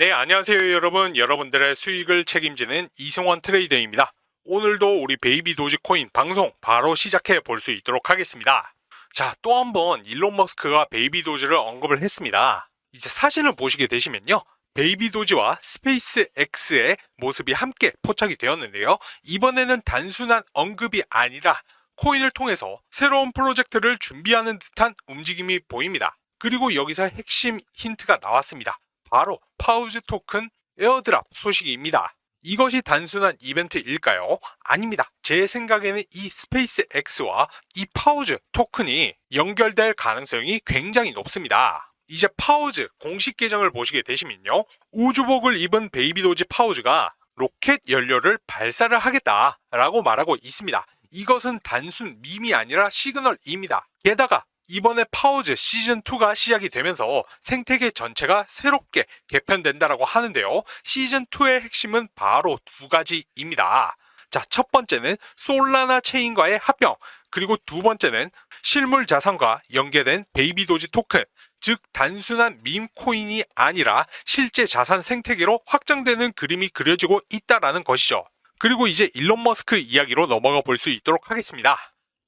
네, 안녕하세요 여러분. 여러분들의 수익을 책임지는 이승원 트레이더입니다. 오늘도 우리 베이비 도지코인 방송 바로 시작해 볼 수 있도록 하겠습니다. 자, 또 한 번 일론 머스크가 베이비 도지를 언급을 했습니다. 이제 사진을 보시게 되시면요. 베이비 도지와 스페이스 X의 모습이 함께 포착이 되었는데요. 이번에는 단순한 언급이 아니라 코인을 통해서 새로운 프로젝트를 준비하는 듯한 움직임이 보입니다. 그리고 여기서 핵심 힌트가 나왔습니다. 바로 파우즈 토큰 에어드랍 소식입니다. 이것이 단순한 이벤트일까요? 아닙니다. 제 생각에는 이 스페이스 X와 이 파우즈 토큰이 연결될 가능성이 굉장히 높습니다. 이제 파우즈 공식 계정을 보시게 되시면요. 우주복을 입은 베이비도지 파우즈가 로켓 연료를 발사를 하겠다라고 말하고 있습니다. 이것은 단순 밈이 아니라 시그널입니다. 게다가 이번에 파우즈 시즌2가 시작이 되면서 생태계 전체가 새롭게 개편된다라고 하는데요. 시즌2의 핵심은 바로 두 가지입니다. 자, 첫 번째는 솔라나 체인과의 합병, 그리고 두 번째는 실물 자산과 연계된 베이비 도지 토큰, 즉 단순한 밈 코인이 아니라 실제 자산 생태계로 확장되는 그림이 그려지고 있다라는 것이죠. 그리고 이제 일론 머스크 이야기로 넘어가 볼 수 있도록 하겠습니다.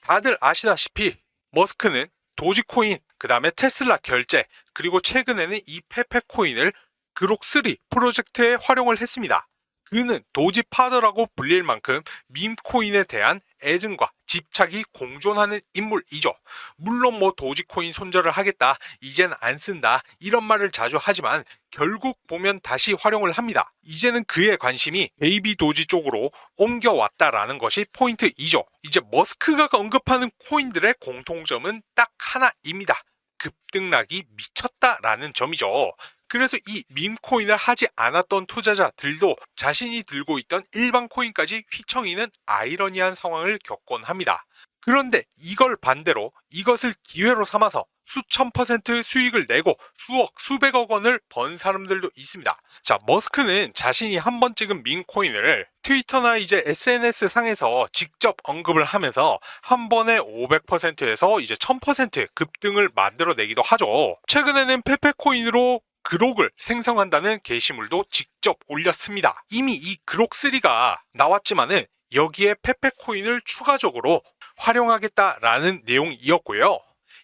다들 아시다시피 머스크는 도지코인, 그 다음에 테슬라 결제, 그리고 최근에는 이 페페코인을 그록3 프로젝트에 활용을 했습니다. 그는 도지파더라고 불릴 만큼 밈코인에 대한 애증과 집착이 공존하는 인물이죠. 물론 뭐 도지코인 손절을 하겠다, 이젠 안 쓴다, 이런 말을 자주 하지만 결국 보면 다시 활용을 합니다. 이제는 그의 관심이 베이비 도지 쪽으로 옮겨왔다라는 것이 포인트이죠. 이제 머스크가 언급하는 코인들의 공통점은 딱 하나입니다. 급등락이 미쳤다라는 점이죠. 그래서 이 밈코인을 하지 않았던 투자자들도 자신이 들고 있던 일반 코인까지 휘청이는 아이러니한 상황을 겪곤 합니다. 그런데 이걸 반대로 이것을 기회로 삼아서 수천 퍼센트 수익을 내고 수억, 수백억 원을 번 사람들도 있습니다. 자, 머스크는 자신이 한 번 찍은 밈코인을 트위터나 이제 SNS 상에서 직접 언급을 하면서 한 번에 500%에서 이제 1000% 급등을 만들어내기도 하죠. 최근에는 페페코인으로 그록을 생성한다는 게시물도 직접 올렸습니다. 이미 이 그록3가 나왔지만은 여기에 페페코인을 추가적으로 활용하겠다라는 내용이었고요.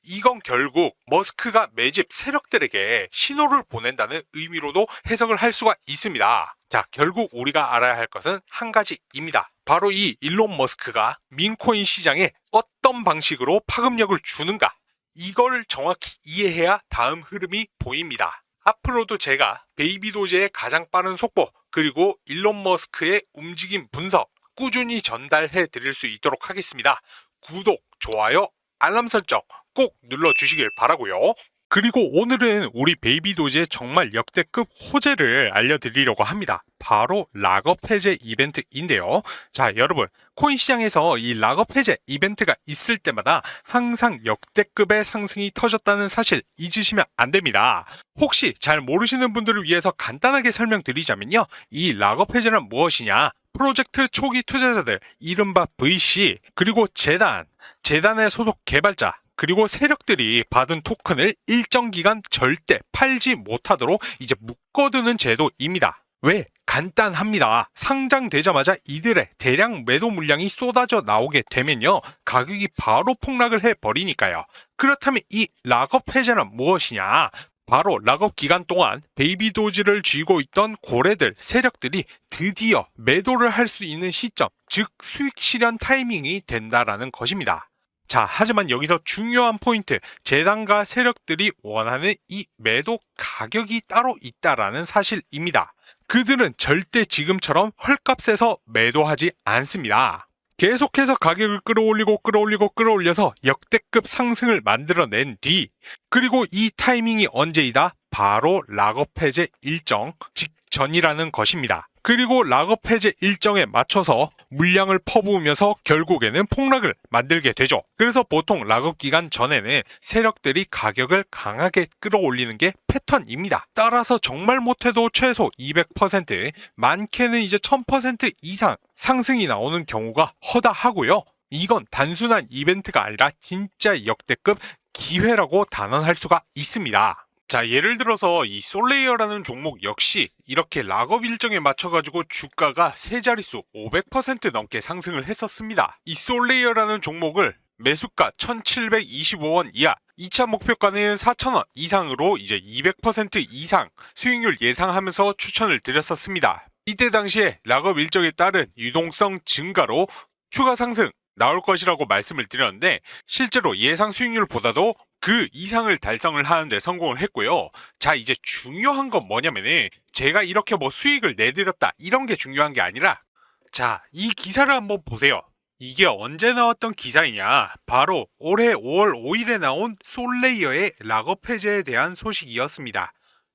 이건 결국 머스크가 매집 세력들에게 신호를 보낸다는 의미로도 해석을 할 수가 있습니다. 자, 결국 우리가 알아야 할 것은 한 가지입니다. 바로 이 일론 머스크가 민코인 시장에 어떤 방식으로 파급력을 주는가. 이걸 정확히 이해해야 다음 흐름이 보입니다. 앞으로도 제가 베이비 도제의 가장 빠른 속보 그리고 일론 머스크의 움직임 분석 꾸준히 전달해 드릴 수 있도록 하겠습니다. 구독, 좋아요, 알람 설정 꼭 눌러 주시길 바라고요. 그리고 오늘은 우리 베이비 도지의 정말 역대급 호재를 알려드리려고 합니다. 바로 락업 해제 이벤트인데요. 자, 여러분, 코인 시장에서 이 락업 해제 이벤트가 있을 때마다 항상 역대급의 상승이 터졌다는 사실 잊으시면 안 됩니다. 혹시 잘 모르시는 분들을 위해서 간단하게 설명드리자면요. 이 락업 해제는 무엇이냐? 프로젝트 초기 투자자들, 이른바 VC, 그리고 재단, 재단의 소속 개발자, 그리고 세력들이 받은 토큰을 일정 기간 절대 팔지 못하도록 이제 묶어두는 제도입니다. 왜? 간단합니다. 상장되자마자 이들의 대량 매도 물량이 쏟아져 나오게 되면요. 가격이 바로 폭락을 해버리니까요. 그렇다면 이 락업 해제는 무엇이냐? 바로 락업 기간 동안 베이비 도지를 쥐고 있던 고래들 세력들이 드디어 매도를 할 수 있는 시점, 즉 수익 실현 타이밍이 된다라는 것입니다. 자, 하지만 여기서 중요한 포인트, 재단과 세력들이 원하는 이 매도 가격이 따로 있다라는 사실입니다. 그들은 절대 지금처럼 헐값에서 매도하지 않습니다. 계속해서 가격을 끌어올리고 끌어올리고 끌어올려서 역대급 상승을 만들어낸 뒤 그리고 이 타이밍이 언제이다? 바로 락업 해제 일정 직전이라는 것입니다. 그리고 락업 해제 일정에 맞춰서 물량을 퍼부으면서 결국에는 폭락을 만들게 되죠. 그래서 보통 락업 기간 전에는 세력들이 가격을 강하게 끌어올리는 게 패턴입니다. 따라서 정말 못해도 최소 200%, 많게는 이제 1000% 이상 상승이 나오는 경우가 허다하고요. 이건 단순한 이벤트가 아니라 진짜 역대급 기회라고 단언할 수가 있습니다. 자, 예를 들어서 이 솔레이어라는 종목 역시 이렇게 락업 일정에 맞춰가지고 주가가 세 자릿수 500% 넘게 상승을 했었습니다. 이 솔레이어라는 종목을 매수가 1725원 이하, 2차 목표가는 4,000원 이상으로 이제 200% 이상 수익률 예상하면서 추천을 드렸었습니다. 이때 당시에 락업 일정에 따른 유동성 증가로 추가 상승 나올 것이라고 말씀을 드렸는데 실제로 예상 수익률보다도 그 이상을 달성을 하는데 성공을 했고요. 자, 이제 중요한 건 뭐냐면은 제가 이렇게 뭐 수익을 내드렸다 이런 게 중요한 게 아니라 자, 이 기사를 한번 보세요. 이게 언제 나왔던 기사이냐? 바로 올해 5월 5일에 나온 솔레이어의 락업 해제에 대한 소식이었습니다.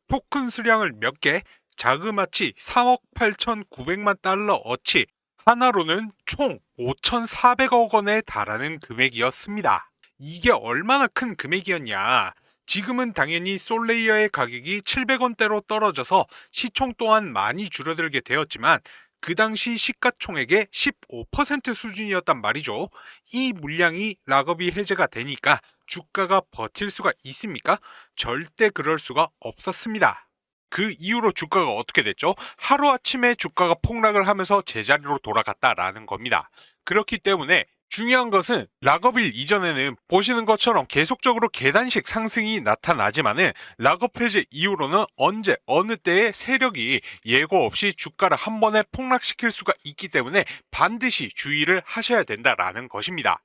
토큰 수량을 몇 개, 자그마치 3억 8,900만 달러 어치, 하나로는 총 5,400억 원에 달하는 금액이었습니다. 이게 얼마나 큰 금액이었냐? 지금은 당연히 솔레이어의 가격이 700원대로 떨어져서 시총 또한 많이 줄어들게 되었지만 그 당시 시가총액의 15% 수준이었단 말이죠. 이 물량이 락업이 해제가 되니까 주가가 버틸 수가 있습니까? 절대 그럴 수가 없었습니다. 그 이후로 주가가 어떻게 됐죠? 하루아침에 주가가 폭락을 하면서 제자리로 돌아갔다라는 겁니다. 그렇기 때문에 중요한 것은 락업일 이전에는 보시는 것처럼 계속적으로 계단식 상승이 나타나지만은 락업 해제 이후로는 언제 어느 때의 세력이 예고 없이 주가를 한 번에 폭락시킬 수가 있기 때문에 반드시 주의를 하셔야 된다라는 것입니다.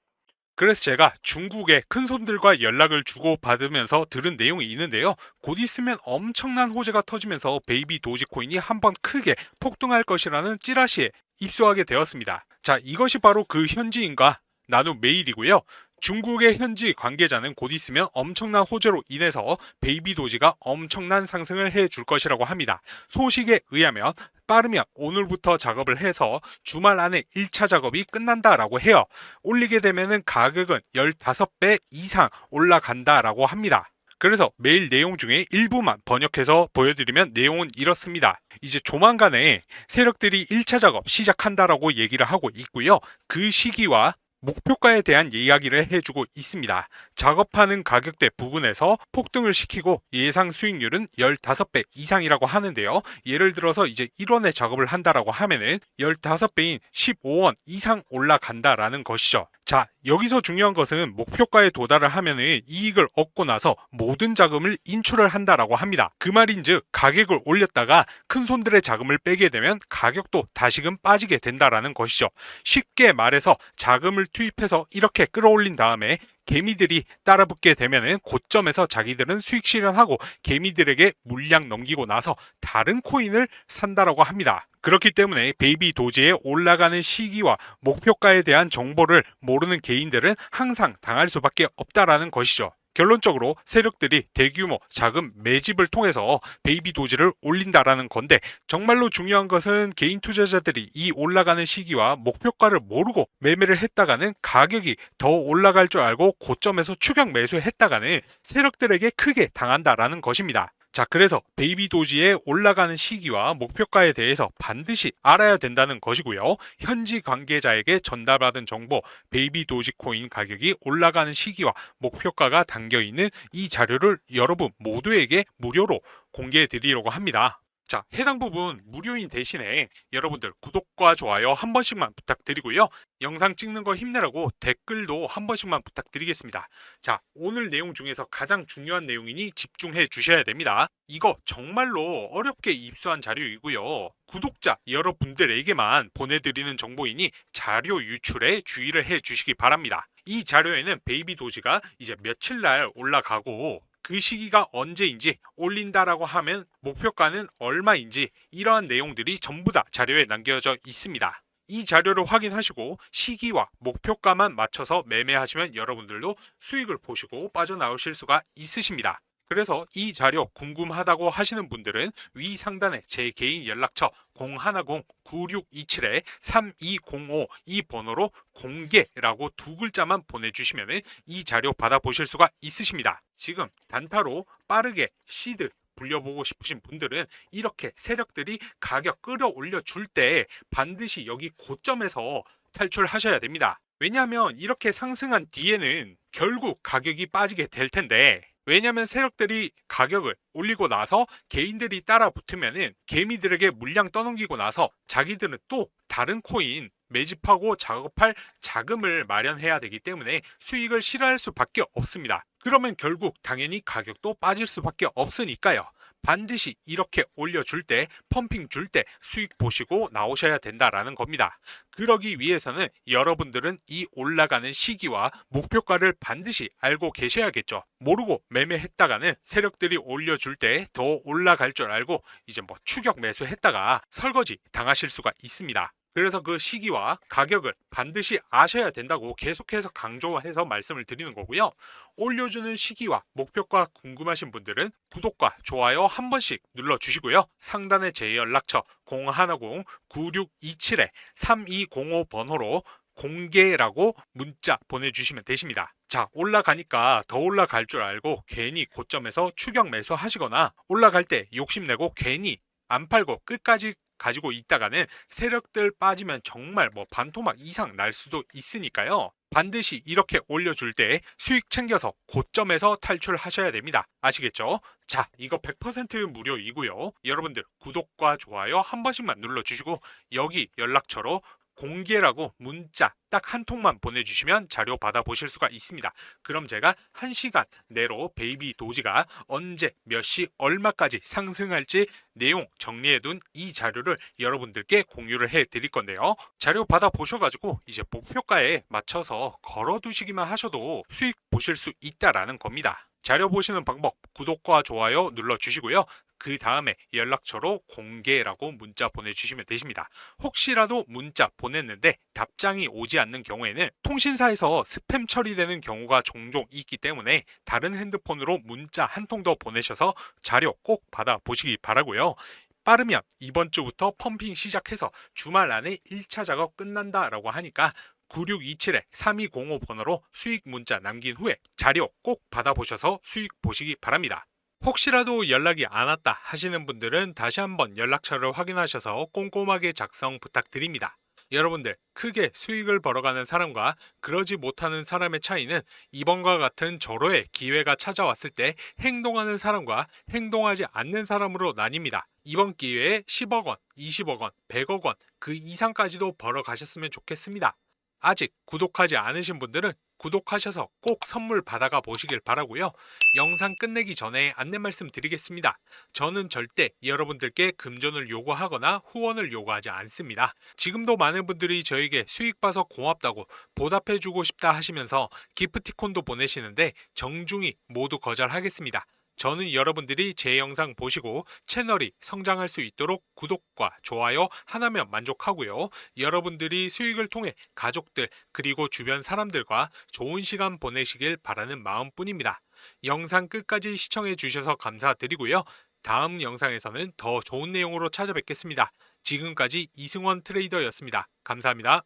그래서 제가 중국의 큰 손들과 연락을 주고 받으면서 들은 내용이 있는데요. 곧 있으면 엄청난 호재가 터지면서 베이비 도지코인이 한번 크게 폭등할 것이라는 찌라시에 입수하게 되었습니다. 자, 이것이 바로 그 현지인과 나눈 메일이고요. 중국의 현지 관계자는 곧 있으면 엄청난 호재로 인해서 베이비 도지가 엄청난 상승을 해줄 것이라고 합니다. 소식에 의하면 빠르면 오늘부터 작업을 해서 주말 안에 1차 작업이 끝난다라고 해요. 올리게 되면은 가격은 15배 이상 올라간다라고 합니다. 그래서 메일 내용 중에 일부만 번역해서 보여드리면 내용은 이렇습니다. 이제 조만간에 세력들이 1차 작업 시작한다라고 얘기를 하고 있고요. 그 시기와 목표가에 대한 이야기를 해주고 있습니다. 작업하는 가격대 부근에서 폭등을 시키고 예상 수익률은 15배 이상이라고 하는데요. 예를 들어서 이제 1원에 작업을 한다라고 하면은 15배인 15원 이상 올라간다라는 것이죠. 자, 여기서 중요한 것은 목표가에 도달을 하면은 이익을 얻고 나서 모든 자금을 인출을 한다라고 합니다. 그 말인즉 가격을 올렸다가 큰 손들의 자금을 빼게 되면 가격도 다시금 빠지게 된다라는 것이죠. 쉽게 말해서 자금을 투입해서 이렇게 끌어올린 다음에 개미들이 따라붙게 되면은 고점에서 자기들은 수익 실현하고 개미들에게 물량 넘기고 나서 다른 코인을 산다라고 합니다. 그렇기 때문에 베이비 도지의 올라가는 시기와 목표가에 대한 정보를 모르는 개인들은 항상 당할 수밖에 없다라는 것이죠. 결론적으로 세력들이 대규모 자금 매집을 통해서 베이비 도지를 올린다라는 건데 정말로 중요한 것은 개인 투자자들이 이 올라가는 시기와 목표가를 모르고 매매를 했다가는 가격이 더 올라갈 줄 알고 고점에서 추격 매수했다가는 세력들에게 크게 당한다라는 것입니다. 자, 그래서 베이비 도지의 올라가는 시기와 목표가에 대해서 반드시 알아야 된다는 것이고요. 현지 관계자에게 전달받은 정보, 베이비 도지 코인 가격이 올라가는 시기와 목표가가 담겨 있는 이 자료를 여러분 모두에게 무료로 공개해 드리려고 합니다. 자, 해당 부분 무료인 대신에 여러분들 구독과 좋아요 한 번씩만 부탁드리고요. 영상 찍는 거 힘내라고 댓글도 한 번씩만 부탁드리겠습니다. 자, 오늘 내용 중에서 가장 중요한 내용이니 집중해 주셔야 됩니다. 이거 정말로 어렵게 입수한 자료이고요. 구독자 여러분들에게만 보내드리는 정보이니 자료 유출에 주의를 해 주시기 바랍니다. 이 자료에는 베이비 도지가 이제 며칠 날 올라가고 그 시기가 언제인지 올린다라고 하면 목표가는 얼마인지 이러한 내용들이 전부 다 자료에 남겨져 있습니다. 이 자료를 확인하시고 시기와 목표가만 맞춰서 매매하시면 여러분들도 수익을 보시고 빠져나오실 수가 있으십니다. 그래서 이 자료 궁금하다고 하시는 분들은 위 상단에 제 개인 연락처 010-9627-3205 이 번호로 공개라고 두 글자만 보내주시면 이 자료 받아보실 수가 있으십니다. 지금 단타로 빠르게 시드 불려보고 싶으신 분들은 이렇게 세력들이 가격 끌어올려 줄 때 반드시 여기 고점에서 탈출하셔야 됩니다. 왜냐하면 이렇게 상승한 뒤에는 결국 가격이 빠지게 될 텐데 왜냐면 세력들이 가격을 올리고 나서 개인들이 따라 붙으면은 개미들에게 물량 떠넘기고 나서 자기들은 또 다른 코인 매집하고 작업할 자금을 마련해야 되기 때문에 수익을 실현할 수밖에 없습니다. 그러면 결국 당연히 가격도 빠질 수밖에 없으니까요. 반드시 이렇게 올려줄 때, 펌핑 줄 때 수익 보시고 나오셔야 된다라는 겁니다. 그러기 위해서는 여러분들은 이 올라가는 시기와 목표가를 반드시 알고 계셔야겠죠. 모르고 매매했다가는 세력들이 올려줄 때 더 올라갈 줄 알고 이제 뭐 추격 매수했다가 설거지 당하실 수가 있습니다. 그래서 그 시기와 가격을 반드시 아셔야 된다고 계속해서 강조해서 말씀을 드리는 거고요. 올려주는 시기와 목표가 궁금하신 분들은 구독과 좋아요 한 번씩 눌러주시고요. 상단에 제 연락처 010-9627-3205 번호로 공개라고 문자 보내주시면 되십니다. 자, 올라가니까 더 올라갈 줄 알고 괜히 고점에서 추격 매수 하시거나 올라갈 때 욕심내고 괜히 안 팔고 끝까지 가지고 있다가는 세력들 빠지면 정말 뭐 반토막 이상 날 수도 있으니까요. 반드시 이렇게 올려줄 때 수익 챙겨서 고점에서 탈출하셔야 됩니다. 아시겠죠? 자, 이거 100% 무료이고요. 여러분들 구독과 좋아요 한 번씩만 눌러주시고 여기 연락처로 공개라고 문자 딱 한 통만 보내주시면 자료 받아보실 수가 있습니다. 그럼 제가 한시간 내로 베이비 도지가 언제 몇 시 얼마까지 상승할지 내용 정리해둔 이 자료를 여러분들께 공유를 해 드릴 건데요. 자료 받아보셔가지고 이제 목표가에 맞춰서 걸어두시기만 하셔도 수익 보실 수 있다라는 겁니다. 자료 보시는 방법 구독과 좋아요 눌러주시고요. 그 다음에 연락처로 공개라고 문자 보내주시면 되십니다. 혹시라도 문자 보냈는데 답장이 오지 않는 경우에는 통신사에서 스팸 처리되는 경우가 종종 있기 때문에 다른 핸드폰으로 문자 한 통 더 보내셔서 자료 꼭 받아 보시기 바라고요. 빠르면 이번 주부터 펌핑 시작해서 주말 안에 1차 작업 끝난다라고 하니까 9627-3205 번호로 수익 문자 남긴 후에 자료 꼭 받아보셔서 수익 보시기 바랍니다. 혹시라도 연락이 안 왔다 하시는 분들은 다시 한번 연락처를 확인하셔서 꼼꼼하게 작성 부탁드립니다. 여러분들 크게 수익을 벌어가는 사람과 그러지 못하는 사람의 차이는 이번과 같은 절호의 기회가 찾아왔을 때 행동하는 사람과 행동하지 않는 사람으로 나뉩니다. 이번 기회에 10억 원, 20억 원, 100억 원 그 이상까지도 벌어가셨으면 좋겠습니다. 아직 구독하지 않으신 분들은 구독하셔서 꼭 선물 받아가 보시길 바라고요. 영상 끝내기 전에 안내 말씀 드리겠습니다. 저는 절대 여러분들께 금전을 요구하거나 후원을 요구하지 않습니다. 지금도 많은 분들이 저에게 수익 봐서 고맙다고 보답해 주고 싶다 하시면서 기프티콘도 보내시는데 정중히 모두 거절하겠습니다. 저는 여러분들이 제 영상 보시고 채널이 성장할 수 있도록 구독과 좋아요 하나면 만족하고요. 여러분들이 수익을 통해 가족들 그리고 주변 사람들과 좋은 시간 보내시길 바라는 마음뿐입니다. 영상 끝까지 시청해 주셔서 감사드리고요. 다음 영상에서는 더 좋은 내용으로 찾아뵙겠습니다. 지금까지 이승원 트레이더였습니다. 감사합니다.